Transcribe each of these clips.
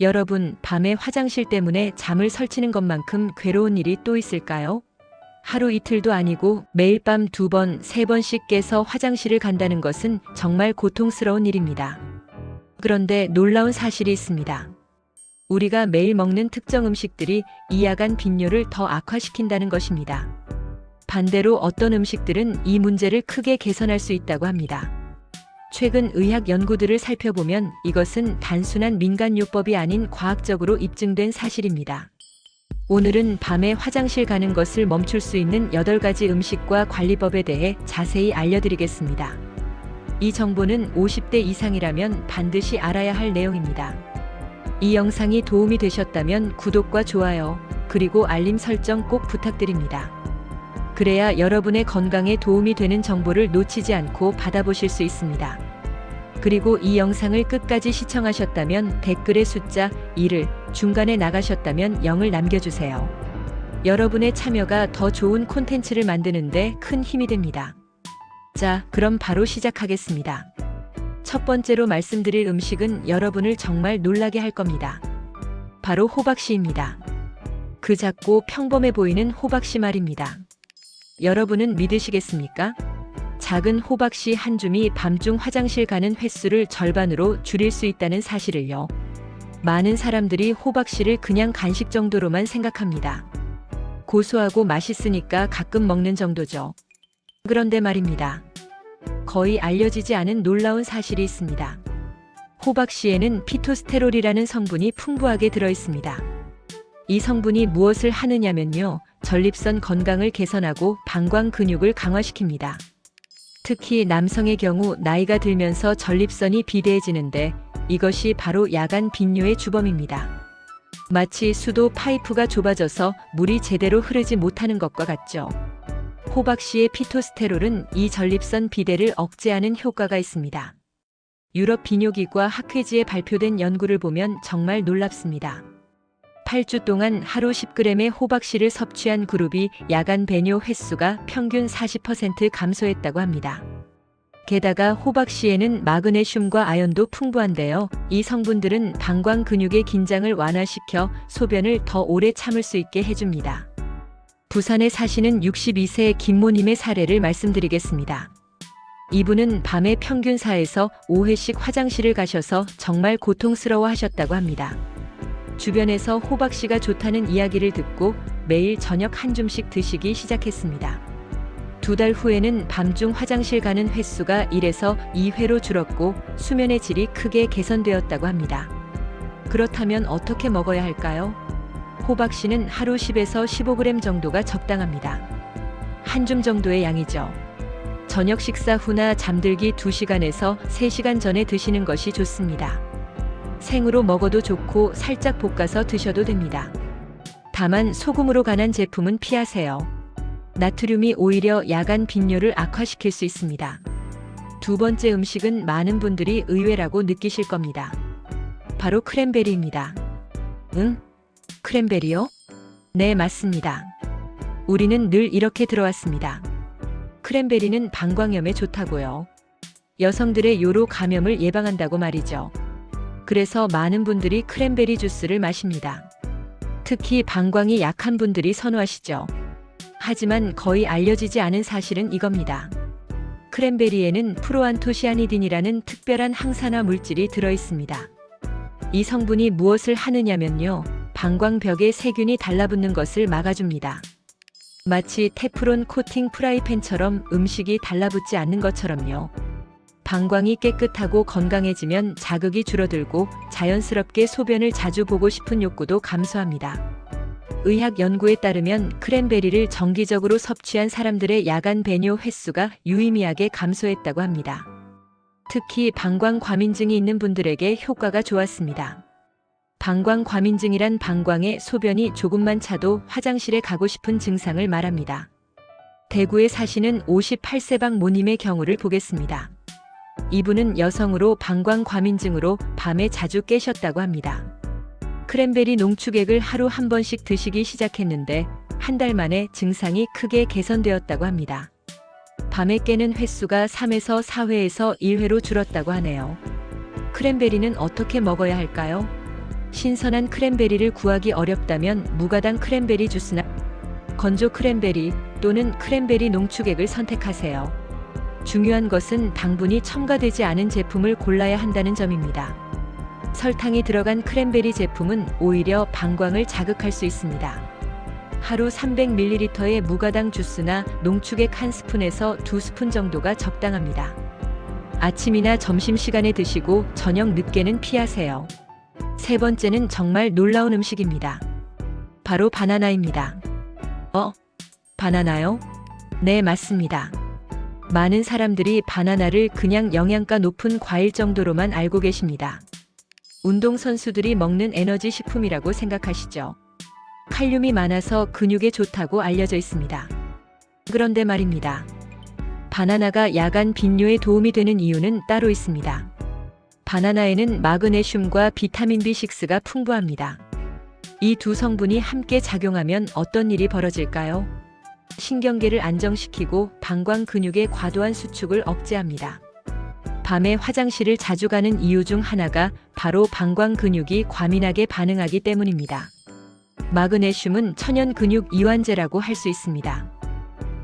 여러분, 밤에 화장실 때문에 잠을 설치는 것만큼 괴로운 일이 또 있을까요? 하루 이틀도 아니고 매일 밤 두 번, 세 번씩 깨서 화장실을 간다는 것은 정말 고통스러운 일입니다. 그런데 놀라운 사실이 있습니다. 우리가 매일 먹는 특정 음식들이 이 야간 빈뇨를 더 악화시킨다는 것입니다. 반대로 어떤 음식들은 이 문제를 크게 개선할 수 있다고 합니다. 최근 의학 연구들을 살펴보면 이것은 단순한 민간요법이 아닌 과학적으로 입증된 사실입니다. 오늘은 밤에 화장실 가는 것을 멈출 수 있는 8가지 음식과 관리법에 대해 자세히 알려드리겠습니다. 이 정보는 50대 이상이라면 반드시 알아야 할 내용입니다. 이 영상이 도움이 되셨다면 구독과 좋아요, 그리고 알림 설정 꼭 부탁드립니다. 그래야 여러분의 건강에 도움이 되는 정보를 놓치지 않고 받아보실 수 있습니다. 그리고 이 영상을 끝까지 시청하셨다면 댓글의 숫자 1을 중간에 나가셨다면 0을 남겨주세요. 여러분의 참여가 더 좋은 콘텐츠를 만드는데 큰 힘이 됩니다. 자, 그럼 바로 시작하겠습니다. 첫 번째로 말씀드릴 음식은 여러분을 정말 놀라게 할 겁니다. 바로 호박씨입니다. 그 작고 평범해 보이는 호박씨 말입니다. 여러분은 믿으시겠습니까? 작은 호박씨 한 줌이 밤중 화장실 가는 횟수를 절반으로 줄일 수 있다는 사실을요. 많은 사람들이 호박씨를 그냥 간식 정도로만 생각합니다. 고소하고 맛있으니까 가끔 먹는 정도죠. 그런데 말입니다. 거의 알려지지 않은 놀라운 사실이 있습니다. 호박씨에는 피토스테롤이라는 성분이 풍부하게 들어 있습니다. 이 성분이 무엇을 하느냐면요. 전립선 건강을 개선하고 방광 근육을 강화시킵니다. 특히 남성의 경우 나이가 들면서 전립선이 비대해지는데 이것이 바로 야간 빈뇨의 주범입니다. 마치 수도 파이프가 좁아져서 물이 제대로 흐르지 못하는 것과 같죠. 호박씨의 피토스테롤은 이 전립선 비대를 억제하는 효과가 있습니다. 유럽 비뇨기과 학회지에 발표된 연구를 보면 정말 놀랍습니다. 8주 동안 하루 10g의 호박씨를 섭취한 그룹이 야간 배뇨 횟수가 평균 40% 감소했다고 합니다. 게다가 호박씨에는 마그네슘과 아연도 풍부한데요. 이 성분들은 방광 근육의 긴장을 완화시켜 소변을 더 오래 참을 수 있게 해줍니다. 부산에 사시는 62세 김모님의 사례를 말씀드리겠습니다. 이분은 밤에 평균 4에서 5회씩 화장실을 가셔서 정말 고통스러워 하셨다고 합니다. 주변에서 호박씨가 좋다는 이야기를 듣고 매일 저녁 한 줌씩 드시기 시작했습니다. 두 달 후에는 밤중 화장실 가는 횟수가 1에서 2회로 줄었고 수면의 질이 크게 개선되었다고 합니다. 그렇다면 어떻게 먹어야 할까요? 호박씨는 하루 10에서 15g 정도가 적당합니다. 한 줌 정도의 양이죠. 저녁 식사 후나 잠들기 2시간에서 3시간 전에 드시는 것이 좋습니다. 생으로 먹어도 좋고 살짝 볶아서 드셔도 됩니다. 다만 소금으로 간한 제품은 피하세요. 나트륨이 오히려 야간 빈뇨를 악화시킬 수 있습니다. 두 번째 음식은 많은 분들이 의외라고 느끼실 겁니다. 바로 크랜베리입니다. 응? 크랜베리요? 네, 맞습니다. 우리는 늘 이렇게 들어왔습니다. 크랜베리는 방광염에 좋다고요. 여성들의 요로 감염을 예방한다고 말이죠. 그래서 많은 분들이 크랜베리 주스를 마십니다. 특히 방광이 약한 분들이 선호하시죠. 하지만 거의 알려지지 않은 사실은 이겁니다. 크랜베리에는 프로안토시아니딘이라는 특별한 항산화 물질이 들어 있습니다. 이 성분이 무엇을 하느냐면요. 방광벽에 세균이 달라붙는 것을 막아줍니다. 마치 테프론 코팅 프라이팬처럼 음식이 달라붙지 않는 것처럼요. 방광이 깨끗하고 건강해지면 자극이 줄어들고 자연스럽게 소변을 자주 보고 싶은 욕구도 감소합니다. 의학 연구에 따르면 크랜베리를 정기적으로 섭취한 사람들의 야간 배뇨 횟수가 유의미하게 감소했다고 합니다. 특히 방광 과민증이 있는 분들에게 효과가 좋았습니다. 방광 과민증이란 방광에 소변이 조금만 차도 화장실에 가고 싶은 증상을 말합니다. 대구에 사시는 58세방 모님의 경우를 보겠습니다. 이분은 여성으로 방광 과민증으로 밤에 자주 깨셨다고 합니다. 크랜베리 농축액을 하루 한 번씩 드시기 시작했는데 한 달 만에 증상이 크게 개선되었다고 합니다. 밤에 깨는 횟수가 3에서 4회에서 1회로 줄었다고 하네요. 크랜베리는 어떻게 먹어야 할까요? 신선한 크랜베리를 구하기 어렵다면 무가당 크랜베리 주스나 건조 크랜베리 또는 크랜베리 농축액을 선택하세요. 중요한 것은 당분이 첨가되지 않은 제품을 골라야 한다는 점입니다. 설탕이 들어간 크랜베리 제품은 오히려 방광을 자극할 수 있습니다. 하루 300ml의 무가당 주스나 농축액 한 스푼에서 두 스푼 정도가 적당합니다. 아침이나 점심 시간에 드시고 저녁 늦게는 피하세요. 세 번째는 정말 놀라운 음식입니다. 바로 바나나입니다. 어? 바나나요? 네, 맞습니다. 많은 사람들이 바나나를 그냥 영양가 높은 과일 정도로만 알고 계십니다. 운동선수들이 먹는 에너지 식품이라고 생각하시죠. 칼륨이 많아서 근육에 좋다고 알려져 있습니다. 그런데 말입니다. 바나나가 야간 빈뇨에 도움이 되는 이유는 따로 있습니다. 바나나에는 마그네슘과 비타민 B6가 풍부합니다. 이 두 성분이 함께 작용하면 어떤 일이 벌어질까요? 신경계를 안정시키고 방광 근육의 과도한 수축을 억제합니다. 밤에 화장실을 자주 가는 이유 중 하나가 바로 방광 근육이 과민하게 반응하기 때문입니다. 마그네슘은 천연 근육 이완제라고 할 수 있습니다.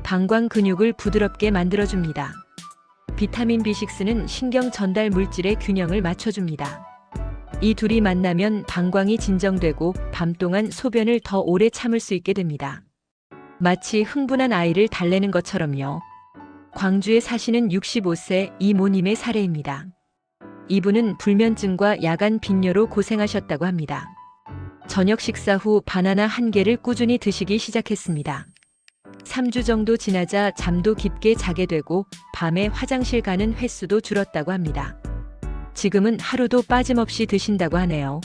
방광 근육을 부드럽게 만들어줍니다. 비타민 B6는 신경 전달 물질의 균형을 맞춰줍니다. 이 둘이 만나면 방광이 진정되고 밤 동안 소변을 더 오래 참을 수 있게 됩니다. 마치 흥분한 아이를 달래는 것처럼요. 광주에 사시는 65세 이모님의 사례입니다. 이분은 불면증과 야간 빈뇨로 고생하셨다고 합니다. 저녁 식사 후 바나나 한 개를 꾸준히 드시기 시작했습니다. 3주 정도 지나자 잠도 깊게 자게 되고 밤에 화장실 가는 횟수도 줄었다고 합니다. 지금은 하루도 빠짐없이 드신다고 하네요.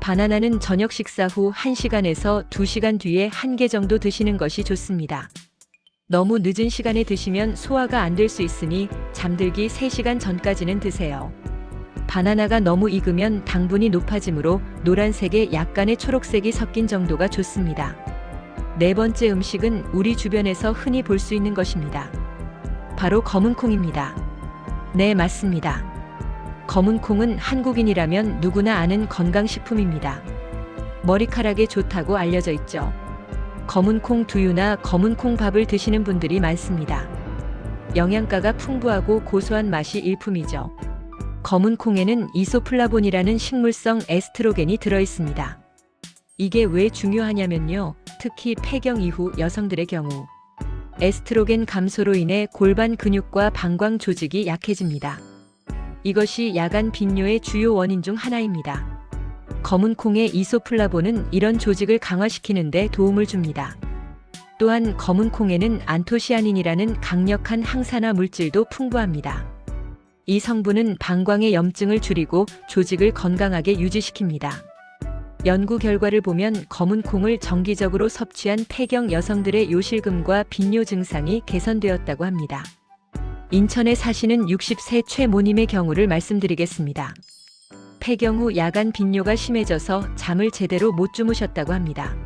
바나나는 저녁 식사 후 1시간에서 2시간 뒤에 한 개 정도 드시는 것이 좋습니다. 너무 늦은 시간에 드시면 소화가 안 될 수 있으니 잠들기 3시간 전까지는 드세요. 바나나가 너무 익으면 당분이 높아지므로 노란색에 약간의 초록색이 섞인 정도가 좋습니다. 네 번째 음식은 우리 주변에서 흔히 볼 수 있는 것입니다. 바로 검은 콩입니다. 네, 맞습니다. 검은 콩은 한국인이라면 누구나 아는 건강식품입니다. 머리카락에 좋다고 알려져 있죠. 검은 콩 두유나 검은 콩 밥을 드시는 분들이 많습니다. 영양가가 풍부하고 고소한 맛이 일품이죠. 검은 콩에는 이소플라본이라는 식물성 에스트로겐이 들어 있습니다. 이게 왜 중요하냐면요. 특히 폐경 이후 여성들의 경우 에스트로겐 감소로 인해 골반 근육과 방광 조직이 약해집니다. 이것이 야간 빈뇨의 주요 원인 중 하나입니다. 검은 콩의 이소플라본은 이런 조직을 강화시키는데 도움을 줍니다. 또한 검은 콩에는 안토시아닌이라는 강력한 항산화 물질도 풍부합니다. 이 성분은 방광의 염증을 줄이고 조직을 건강하게 유지시킵니다. 연구 결과를 보면 검은 콩을 정기적으로 섭취한 폐경 여성들의 요실금과 빈뇨 증상이 개선되었다고 합니다. 인천에 사시는 60세 최모님의 경우를 말씀드리겠습니다. 폐경 후 야간 빈뇨가 심해져서 잠을 제대로 못 주무셨다고 합니다.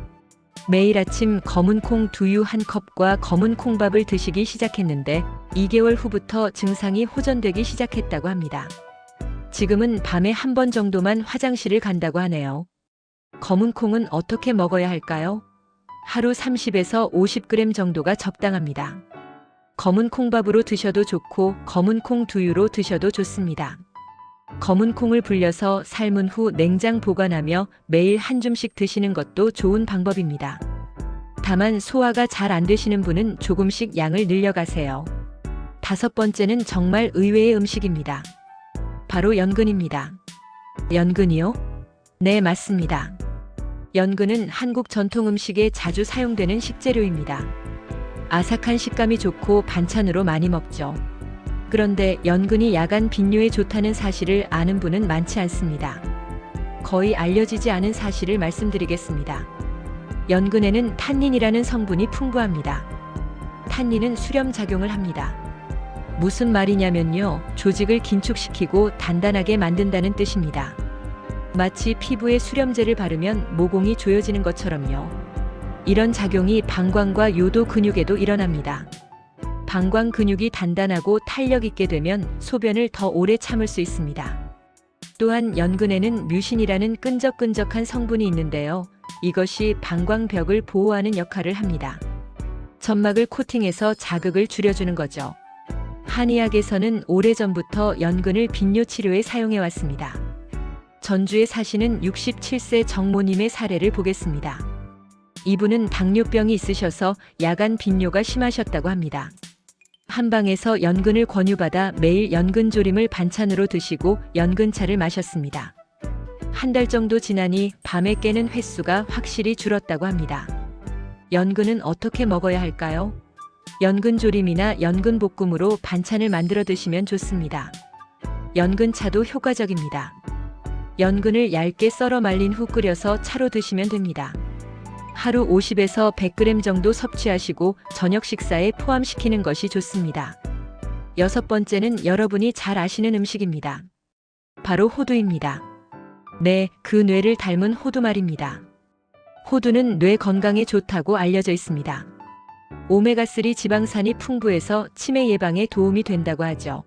매일 아침 검은 콩 두유 한 컵과 검은 콩밥을 드시기 시작했는데 2개월 후부터 증상이 호전되기 시작했다고 합니다. 지금은 밤에 한 번 정도만 화장실을 간다고 하네요. 검은 콩은 어떻게 먹어야 할까요? 하루 30에서 50g 정도가 적당합니다. 검은 콩밥으로 드셔도 좋고 검은 콩 두유로 드셔도 좋습니다. 검은 콩을 불려서 삶은 후 냉장 보관하며 매일 한 줌씩 드시는 것도 좋은 방법입니다. 다만 소화가 잘 안 되시는 분은 조금씩 양을 늘려가세요. 다섯 번째는 정말 의외의 음식입니다. 바로 연근입니다. 연근이요? 네, 맞습니다. 연근은 한국 전통 음식에 자주 사용되는 식재료입니다. 아삭한 식감이 좋고 반찬으로 많이 먹죠. 그런데 연근이 야간 빈뇨에 좋다는 사실을 아는 분은 많지 않습니다. 거의 알려지지 않은 사실을 말씀드리겠습니다. 연근에는 탄닌이라는 성분이 풍부합니다. 탄닌은 수렴 작용을 합니다. 무슨 말이냐면요. 조직을 긴축시키고 단단하게 만든다는 뜻입니다. 마치 피부에 수렴제를 바르면 모공이 조여지는 것처럼요. 이런 작용이 방광과 요도 근육에도 일어납니다. 방광 근육이 단단하고 탄력 있게 되면 소변을 더 오래 참을 수 있습니다. 또한 연근에는 뮤신이라는 끈적끈적한 성분이 있는데요. 이것이 방광벽을 보호하는 역할을 합니다. 점막을 코팅해서 자극을 줄여주는 거죠. 한의학에서는 오래전부터 연근을 빈뇨 치료에 사용해 왔습니다. 전주에 사시는 67세 정모님의 사례를 보겠습니다. 이분은 당뇨병이 있으셔서 야간 빈뇨가 심하셨다고 합니다. 한방에서 연근을 권유받아 매일 연근조림을 반찬으로 드시고 연근차를 마셨습니다. 한 달 정도 지나니 밤에 깨는 횟수가 확실히 줄었다고 합니다. 연근은 어떻게 먹어야 할까요? 연근조림이나 연근볶음으로 반찬을 만들어 드시면 좋습니다. 연근차도 효과적입니다. 연근을 얇게 썰어 말린 후 끓여서 차로 드시면 됩니다. 하루 50에서 100g 정도 섭취하시고 저녁 식사에 포함시키는 것이 좋습니다. 여섯 번째는 여러분이 잘 아시는 음식입니다. 바로 호두입니다. 네, 그 뇌를 닮은 호두 말입니다. 호두는 뇌 건강에 좋다고 알려져 있습니다. 오메가3 지방산이 풍부해서 치매 예방에 도움이 된다고 하죠.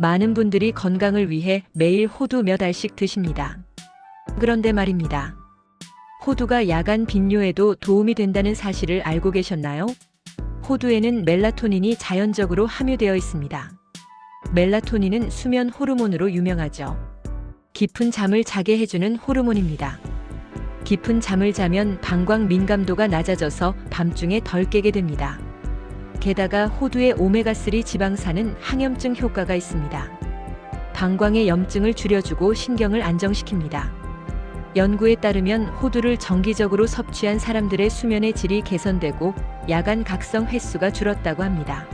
많은 분들이 건강을 위해 매일 호두 몇 알씩 드십니다. 그런데 말입니다. 호두가 야간 빈뇨에도 도움이 된다는 사실을 알고 계셨나요? 호두에는 멜라토닌이 자연적으로 함유되어 있습니다. 멜라토닌은 수면 호르몬으로 유명하죠. 깊은 잠을 자게 해주는 호르몬입니다. 깊은 잠을 자면 방광 민감도가 낮아져서 밤중에 덜 깨게 됩니다. 게다가 호두의 오메가3 지방산은 항염증 효과가 있습니다. 방광의 염증을 줄여주고 신경을 안정시킵니다. 연구에 따르면 호두를 정기적으로 섭취한 사람들의 수면의 질이 개선되고 야간 각성 횟수가 줄었다고 합니다.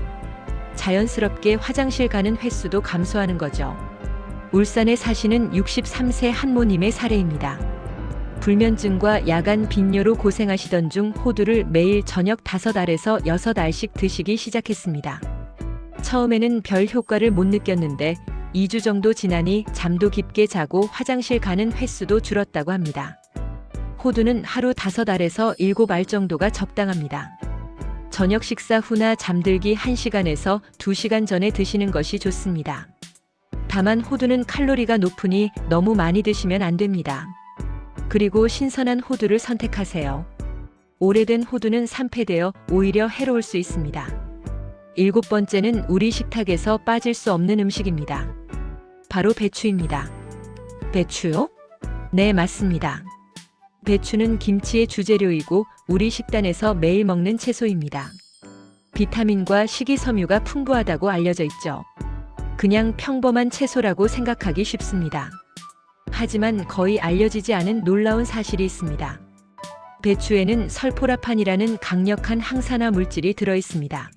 자연스럽게 화장실 가는 횟수도 감소하는 거죠. 울산에 사시는 63세 한모님의 사례입니다. 불면증과 야간 빈뇨로 고생하시던 중 호두를 매일 저녁 5알에서 6알씩 드시기 시작했습니다. 처음에는 별 효과를 못 느꼈는데 2주 정도 지나니 잠도 깊게 자고 화장실 가는 횟수도 줄었다고 합니다. 호두는 하루 5알에서 7알 정도가 적당합니다. 저녁 식사 후나 잠들기 1시간에서 2시간 전에 드시는 것이 좋습니다. 다만 호두는 칼로리가 높으니 너무 많이 드시면 안 됩니다. 그리고 신선한 호두를 선택하세요. 오래된 호두는 산패되어 오히려 해로울 수 있습니다. 일곱 번째는 우리 식탁에서 빠질 수 없는 음식입니다. 바로 배추입니다. 배추요? 네, 맞습니다. 배추는 김치의 주재료이고 우리 식단에서 매일 먹는 채소입니다. 비타민과 식이섬유가 풍부하다고 알려져 있죠. 그냥 평범한 채소라고 생각하기 쉽습니다. 하지만 거의 알려지지 않은 놀라운 사실이 있습니다. 배추에는 설포라판이라는 강력한 항산화 물질이 들어 있습니다.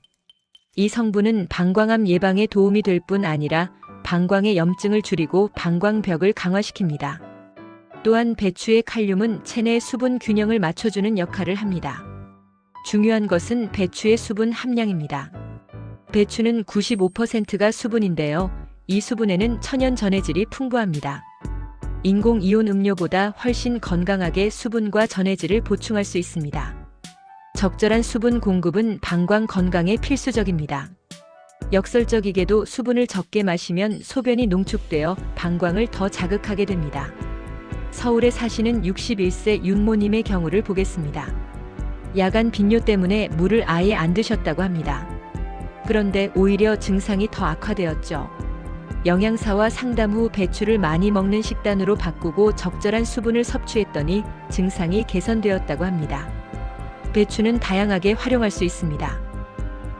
이 성분은 방광암 예방에 도움이 될 뿐 아니라 방광의 염증을 줄이고 방광벽을 강화시킵니다. 또한 배추의 칼륨은 체내 수분 균형을 맞춰주는 역할을 합니다. 중요한 것은 배추의 수분 함량입니다. 배추는 95%가 수분인데요. 이 수분에는 천연 전해질이 풍부합니다. 인공 이온 음료보다 훨씬 건강하게 수분과 전해질을 보충할 수 있습니다. 적절한 수분 공급은 방광 건강에 필수적입니다. 역설적이게도 수분을 적게 마시면 소변이 농축되어 방광을 더 자극하게 됩니다. 서울에 사시는 61세 윤모님의 경우를 보겠습니다. 야간 빈뇨 때문에 물을 아예 안 드셨다고 합니다. 그런데 오히려 증상이 더 악화되었죠. 영양사와 상담 후 배추를 많이 먹는 식단으로 바꾸고 적절한 수분을 섭취했더니 증상이 개선되었다고 합니다. 배추는 다양하게 활용할 수 있습니다.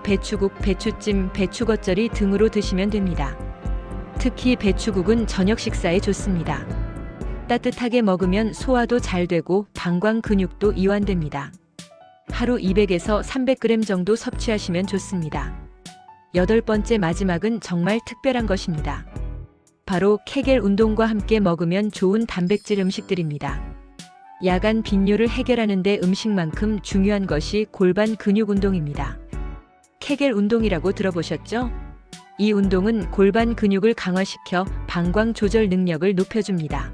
배추국, 배추찜, 배추겉절이 등으로 드시면 됩니다. 특히 배추국은 저녁 식사에 좋습니다. 따뜻하게 먹으면 소화도 잘 되고 방광 근육도 이완됩니다. 하루 200에서 300g 정도 섭취하시면 좋습니다. 여덟 번째 마지막은 정말 특별한 것입니다. 바로 케겔 운동과 함께 먹으면 좋은 단백질 음식들입니다. 야간 빈뇨를 해결하는데 음식만큼 중요한 것이 골반 근육 운동입니다. 케겔 운동이라고 들어보셨죠? 이 운동은 골반 근육을 강화시켜 방광 조절 능력을 높여줍니다.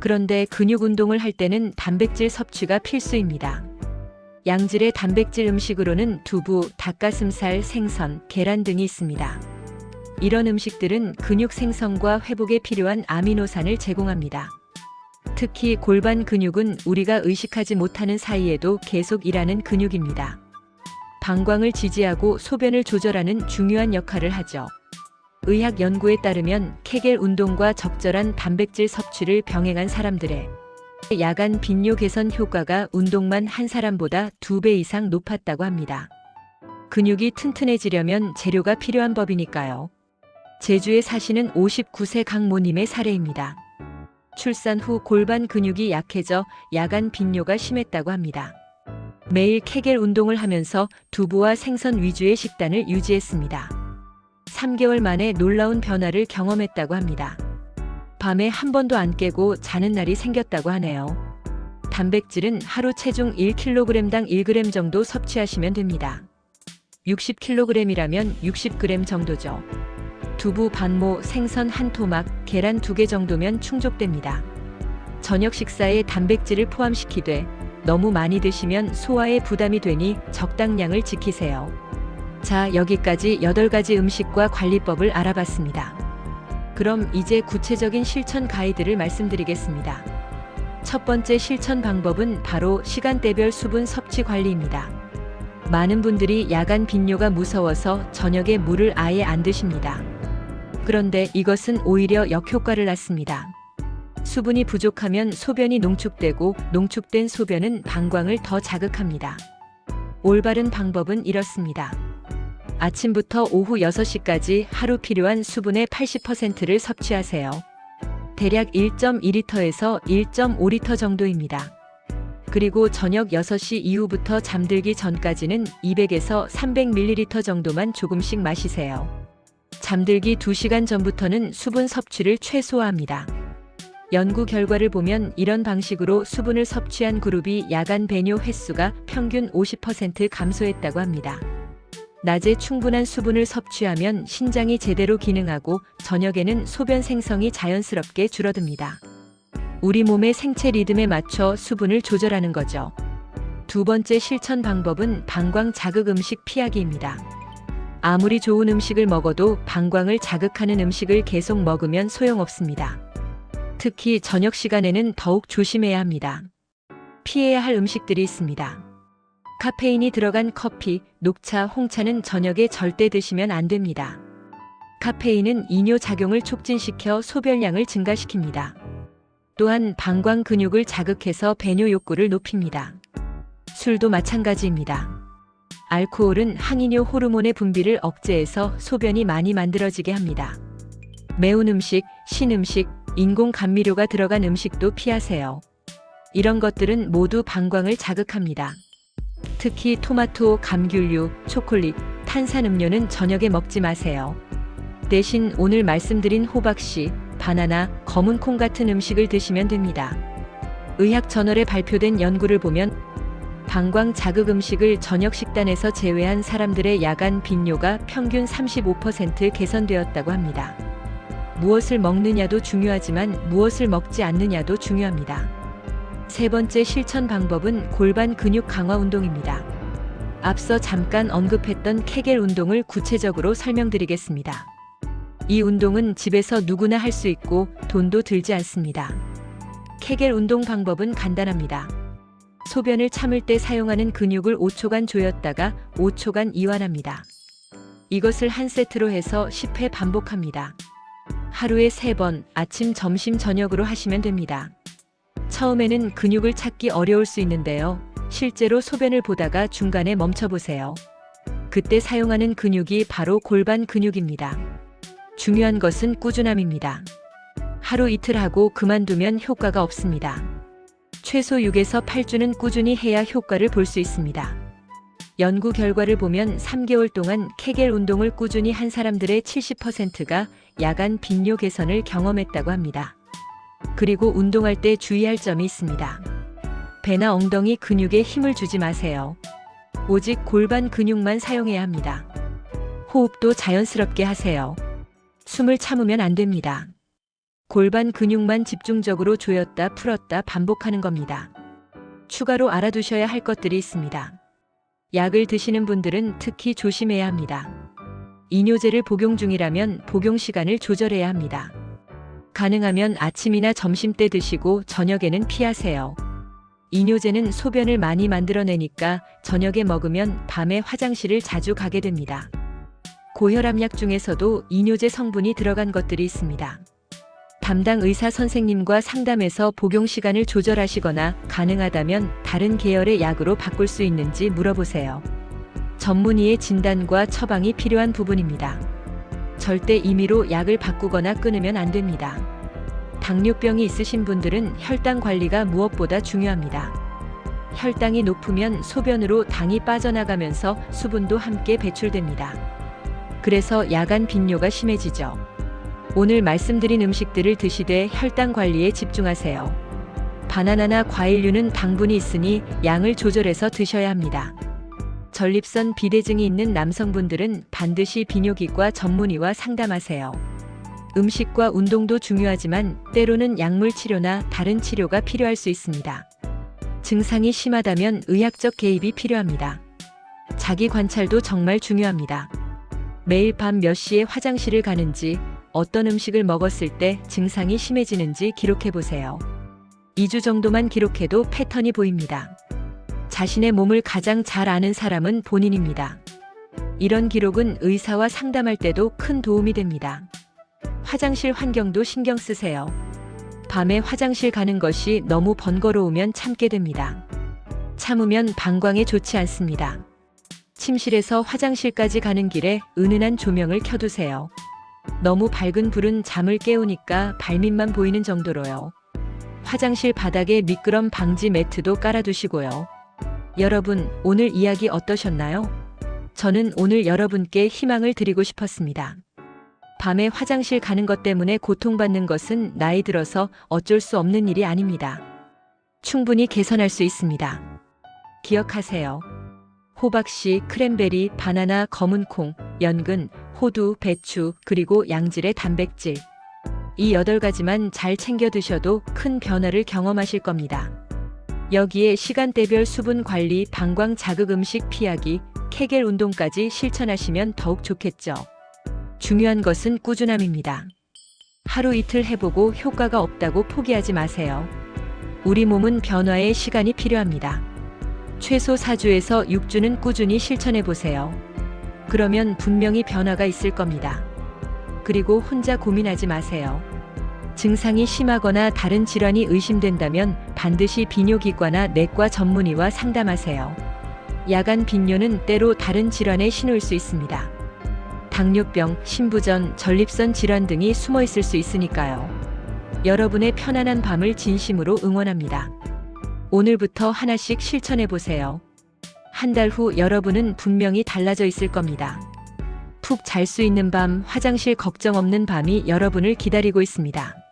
그런데 근육 운동을 할 때는 단백질 섭취가 필수입니다. 양질의 단백질 음식으로는 두부, 닭가슴살, 생선, 계란 등이 있습니다. 이런 음식들은 근육 생성과 회복에 필요한 아미노산을 제공합니다. 특히 골반 근육은 우리가 의식하지 못하는 사이에도 계속 일하는 근육입니다. 방광을 지지하고 소변을 조절하는 중요한 역할을 하죠. 의학 연구에 따르면 케겔 운동과 적절한 단백질 섭취를 병행한 사람들의 야간 빈뇨 개선 효과가 운동만 한 사람보다 두 배 이상 높았다고 합니다. 근육이 튼튼해지려면 재료가 필요한 법이니까요. 제주에 사시는 59세 강모님의 사례입니다. 출산 후 골반 근육이 약해져 야간 빈뇨가 심했다고 합니다. 매일 케겔 운동을 하면서 두부와 생선 위주의 식단을 유지했습니다. 3개월 만에 놀라운 변화를 경험했다고 합니다. 밤에 한 번도 안 깨고 자는 날이 생겼다고 하네요. 단백질은 하루 체중 1kg당 1g 정도 섭취하시면 됩니다. 60kg이라면 60g 정도죠. 두부 반모, 생선 한 토막, 계란 두 개 정도면 충족됩니다. 저녁 식사에 단백질을 포함시키되 너무 많이 드시면 소화에 부담이 되니 적당량을 지키세요. 자, 여기까지 8가지 음식과 관리법을 알아봤습니다. 그럼 이제 구체적인 실천 가이드를 말씀드리겠습니다. 첫 번째 실천 방법은 바로 시간대별 수분 섭취 관리입니다. 많은 분들이 야간 빈뇨가 무서워서 저녁에 물을 아예 안 드십니다. 그런데 이것은 오히려 역효과를 낳습니다. 수분이 부족하면 소변이 농축되고 농축된 소변은 방광을 더 자극합니다. 올바른 방법은 이렇습니다. 아침부터 오후 6시까지 하루 필요한 수분의 80%를 섭취하세요. 대략 1.2리터에서 1.5리터 정도입니다. 그리고 저녁 6시 이후부터 잠들기 전까지는 200에서 300ml 정도만 조금씩 마시세요. 잠들기 2시간 전부터는 수분 섭취를 최소화합니다. 연구 결과를 보면 이런 방식으로 수분을 섭취한 그룹이 야간 배뇨 횟수가 평균 50% 감소했다고 합니다. 낮에 충분한 수분을 섭취하면 신장이 제대로 기능하고 저녁에는 소변 생성이 자연스럽게 줄어듭니다. 우리 몸의 생체 리듬에 맞춰 수분을 조절하는 거죠. 두 번째 실천 방법은 방광 자극 음식 피하기입니다. 아무리 좋은 음식을 먹어도 방광을 자극하는 음식을 계속 먹으면 소용없습니다. 특히 저녁 시간에는 더욱 조심해야 합니다. 피해야 할 음식들이 있습니다. 카페인이 들어간 커피, 녹차, 홍차는 저녁에 절대 드시면 안 됩니다. 카페인은 이뇨 작용을 촉진시켜 소변량을 증가시킵니다. 또한 방광 근육을 자극해서 배뇨 욕구를 높입니다. 술도 마찬가지입니다. 알코올은 항이뇨 호르몬의 분비를 억제해서 소변이 많이 만들어지게 합니다. 매운 음식, 신 음식, 인공 감미료가 들어간 음식도 피하세요. 이런 것들은 모두 방광을 자극합니다. 특히 토마토, 감귤류, 초콜릿, 탄산음료는 저녁에 먹지 마세요. 대신 오늘 말씀드린 호박씨, 바나나, 검은 콩 같은 음식을 드시면 됩니다. 의학 저널에 발표된 연구를 보면 방광 자극 음식을 저녁 식단에서 제외한 사람들의 야간 빈뇨가 평균 35% 개선되었다고 합니다. 무엇을 먹느냐도 중요하지만 무엇을 먹지 않느냐도 중요합니다. 세 번째 실천 방법은 골반 근육 강화 운동입니다. 앞서 잠깐 언급했던 케겔 운동을 구체적으로 설명드리겠습니다. 이 운동은 집에서 누구나 할 수 있고 돈도 들지 않습니다. 케겔 운동 방법은 간단합니다. 소변을 참을 때 사용하는 근육을 5초간 조였다가 5초간 이완합니다. 이것을 한 세트로 해서 10회 반복합니다. 하루에 3번 아침, 점심, 저녁으로 하시면 됩니다. 처음에는 근육을 찾기 어려울 수 있는데요. 실제로 소변을 보다가 중간에 멈춰보세요. 그때 사용하는 근육이 바로 골반 근육입니다. 중요한 것은 꾸준함입니다. 하루 이틀 하고 그만두면 효과가 없습니다. 최소 6에서 8주는 꾸준히 해야 효과를 볼 수 있습니다. 연구 결과를 보면 3개월 동안 케겔 운동을 꾸준히 한 사람들의 70%가 야간 빈뇨 개선을 경험했다고 합니다. 그리고 운동할 때 주의할 점이 있습니다. 배나 엉덩이 근육에 힘을 주지 마세요. 오직 골반 근육만 사용해야 합니다. 호흡도 자연스럽게 하세요. 숨을 참으면 안 됩니다. 골반 근육만 집중적으로 조였다 풀었다 반복하는 겁니다. 추가로 알아두셔야 할 것들이 있습니다. 약을 드시는 분들은 특히 조심해야 합니다. 이뇨제를 복용 중이라면 복용 시간을 조절해야 합니다. 가능하면 아침이나 점심 때 드시고 저녁에는 피하세요. 이뇨제는 소변을 많이 만들어내니까 저녁에 먹으면 밤에 화장실을 자주 가게 됩니다. 고혈압약 중에서도 이뇨제 성분이 들어간 것들이 있습니다. 담당 의사 선생님과 상담해서 복용 시간을 조절하시거나 가능하다면 다른 계열의 약으로 바꿀 수 있는지 물어보세요. 전문의의 진단과 처방이 필요한 부분입니다. 절대 임의로 약을 바꾸거나 끊으면 안 됩니다. 당뇨병이 있으신 분들은 혈당 관리가 무엇보다 중요합니다. 혈당이 높으면 소변으로 당이 빠져나가면서 수분도 함께 배출됩니다. 그래서 야간 빈뇨가 심해지죠. 오늘 말씀드린 음식들을 드시되 혈당 관리에 집중하세요. 바나나나 과일류는 당분이 있으니 양을 조절해서 드셔야 합니다. 전립선 비대증이 있는 남성분들은 반드시 비뇨기과 전문의와 상담하세요. 음식과 운동도 중요하지만 때로는 약물 치료나 다른 치료가 필요할 수 있습니다. 증상이 심하다면 의학적 개입이 필요합니다. 자기 관찰도 정말 중요합니다. 매일 밤 몇 시에 화장실을 가는지, 어떤 음식을 먹었을 때 증상이 심해지는지 기록해 보세요. 2주 정도만 기록해도 패턴이 보입니다. 자신의 몸을 가장 잘 아는 사람은 본인입니다. 이런 기록은 의사와 상담할 때도 큰 도움이 됩니다. 화장실 환경도 신경 쓰세요. 밤에 화장실 가는 것이 너무 번거로우면 참게 됩니다. 참으면 방광에 좋지 않습니다. 침실에서 화장실까지 가는 길에 은은한 조명을 켜두세요. 너무 밝은 불은 잠을 깨우니까 발밑만 보이는 정도로요. 화장실 바닥에 미끄럼 방지 매트도 깔아두시고요. 여러분, 오늘 이야기 어떠셨나요? 저는 오늘 여러분께 희망을 드리고 싶었습니다. 밤에 화장실 가는 것 때문에 고통받는 것은 나이 들어서 어쩔 수 없는 일이 아닙니다. 충분히 개선할 수 있습니다. 기억하세요. 호박씨, 크랜베리, 바나나, 검은콩, 연근, 호두, 배추, 그리고 양질의 단백질. 이 8가지만 잘 챙겨 드셔도 큰 변화를 경험하실 겁니다. 여기에 시간대별 수분 관리, 방광 자극 음식 피하기, 케겔 운동까지 실천하시면 더욱 좋겠죠. 중요한 것은 꾸준함입니다. 하루 이틀 해보고 효과가 없다고 포기하지 마세요. 우리 몸은 변화에 시간이 필요합니다. 최소 4주에서 6주는 꾸준히 실천해 보세요. 그러면 분명히 변화가 있을 겁니다. 그리고 혼자 고민하지 마세요. 증상이 심하거나 다른 질환이 의심된다면 반드시 비뇨기과나 내과 전문의와 상담하세요. 야간 빈뇨는 때로 다른 질환의 신호일 수 있습니다. 당뇨병, 신부전, 전립선 질환 등이 숨어 있을 수 있으니까요. 여러분의 편안한 밤을 진심으로 응원합니다. 오늘부터 하나씩 실천해 보세요. 한 달 후 여러분은 분명히 달라져 있을 겁니다. 푹 잘 수 있는 밤, 화장실 걱정 없는 밤이 여러분을 기다리고 있습니다.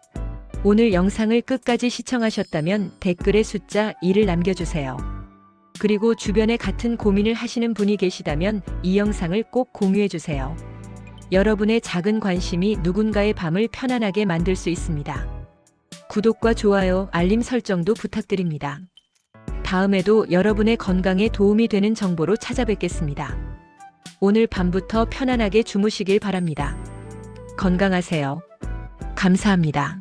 오늘 영상을 끝까지 시청하셨다면 댓글에 숫자 2를 남겨주세요. 그리고 주변에 같은 고민을 하시는 분이 계시다면 이 영상을 꼭 공유해주세요. 여러분의 작은 관심이 누군가의 밤을 편안하게 만들 수 있습니다. 구독과 좋아요, 알림 설정도 부탁드립니다. 다음에도 여러분의 건강에 도움이 되는 정보로 찾아뵙겠습니다. 오늘 밤부터 편안하게 주무시길 바랍니다. 건강하세요. 감사합니다.